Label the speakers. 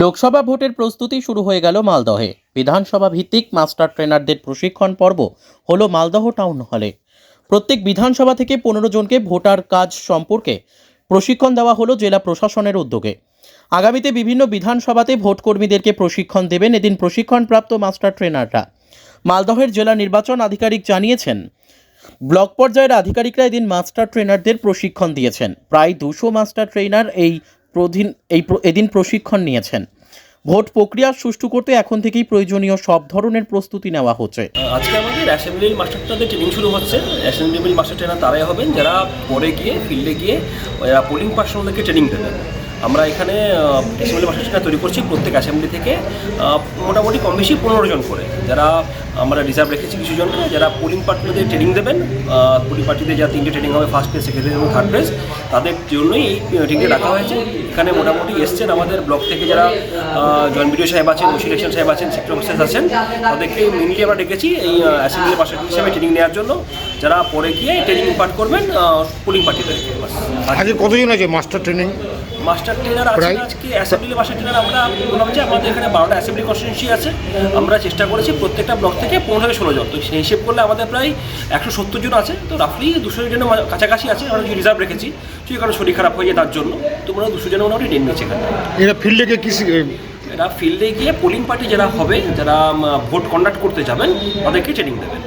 Speaker 1: লোকসভা ভোটের প্রস্তুতি শুরু হয়ে গেল মালদহে। বিধানসভা ভিত্তিক মাস্টার ট্রেনারদের প্রশিক্ষণ পর্ব হলো মালদহ টাউন হলে। প্রত্যেক বিধানসভা থেকে পনেরো জনকে ভোটার কাজ সম্পর্কে প্রশিক্ষণ দেওয়া হলো জেলা প্রশাসনের উদ্যোগে। আগামীতে বিভিন্ন বিধানসভাতে ভোট কর্মীদেরকে প্রশিক্ষণ দেবেন এদিন প্রশিক্ষণপ্রাপ্ত মাস্টার ট্রেনাররা। মালদহের জেলা নির্বাচন আধিকারিক জানিয়েছেন, ব্লক পর্যায়ের আধিকারিকরা এদিন মাস্টার ট্রেনারদের প্রশিক্ষণ দিয়েছেন। প্রায় দুশো মাস্টার ট্রেনার এই প্রদিন এই এদিন প্রশিক্ষণ নিয়েছেন। ভোট প্রক্রিয়া সুষ্ঠু করতে এখন থেকেই প্রয়োজনীয় সব ধরনের প্রস্তুতি নেওয়া হচ্ছে।
Speaker 2: আজকে আমাদের অ্যাসেম্বলি মাস্টারটাদের ট্রেনিং শুরু হচ্ছে। অ্যাসেম্বলি মাস্টার ট্রেনার তারাই হবেন। যারা পরে গিয়ে ফিল্ডে গিয়ে পোলিং পার্সনদেরকে ট্রেনিং দেবেন। আমরা এখানে অ্যাসেম্বলি মাস্টার তৈরি করছি প্রত্যেক অ্যাসেম্বলি থেকে মোটামুটি কম বেশি পনেরো জন করে। যারা আমরা রিজার্ভ রেখেছি কিছু জনকে, যারা পোলিং পার্টিদের ট্রেনিং দেবেন পোলিং পার্টিতে যা তিনটে ট্রেনিং হবে ফার্স্ট প্রেস সেকেন্ড এবং থার্ড প্রেস তাদের জন্যই এই ট্রেনিংটা রাখা হয়েছে। এখানে মোটামুটি এসছেন আমাদের ব্লক থেকে যারা জয়েন্ট বিডিও সাহেব আছেন ওসিলেকশন সাহেব আছেন সেক্টর অফিসার্স আছেন, তাদেরকে মেনলি আমরা ডেকেছি এই অ্যাসেম্বলি মাস্টার হিসেবে ট্রেনিং নেওয়ার জন্য। যারা পরে গিয়ে ট্রেনিং ইম্পার্ট করবেন পোলিং পার্টিদেরকে
Speaker 3: আজকে কতজন আছে মাস্টার ট্রেনিং
Speaker 2: মাস্টার ট্রেনার আছে আজকে অ্যাসেম্বলি মাস্টার ট্রেনার আমরা বললাম যে আমাদের এখানে বারোটা অ্যাসেম্বলি কনস্টিটিউন্সি আছে। আমরা চেষ্টা করেছি প্রত্যেকটা ব্লক থেকে পনেরো থেকে ষোলো জন। তো সেই হিসেব করলে আমাদের প্রায় একশো সত্তর জন আছে। তো রাফলি দুশো জনের কাছাকাছি আছে। আমরা রিজার্ভ রেখেছি। যদি কারও শরীর খারাপ হয়ে যায় তার জন্য। তো আমরা দুশো জনের মোটামুটি ট্রেন নিয়েছে এখানে।
Speaker 3: এরা ফিল্ডে গিয়ে কি
Speaker 2: এরা ফিল্ডে গিয়ে পোলিং পার্টি যারা হবে যারা ভোট কন্ডাক্ট করতে যাবেন তাদেরকে ট্রেনিং দেবেন।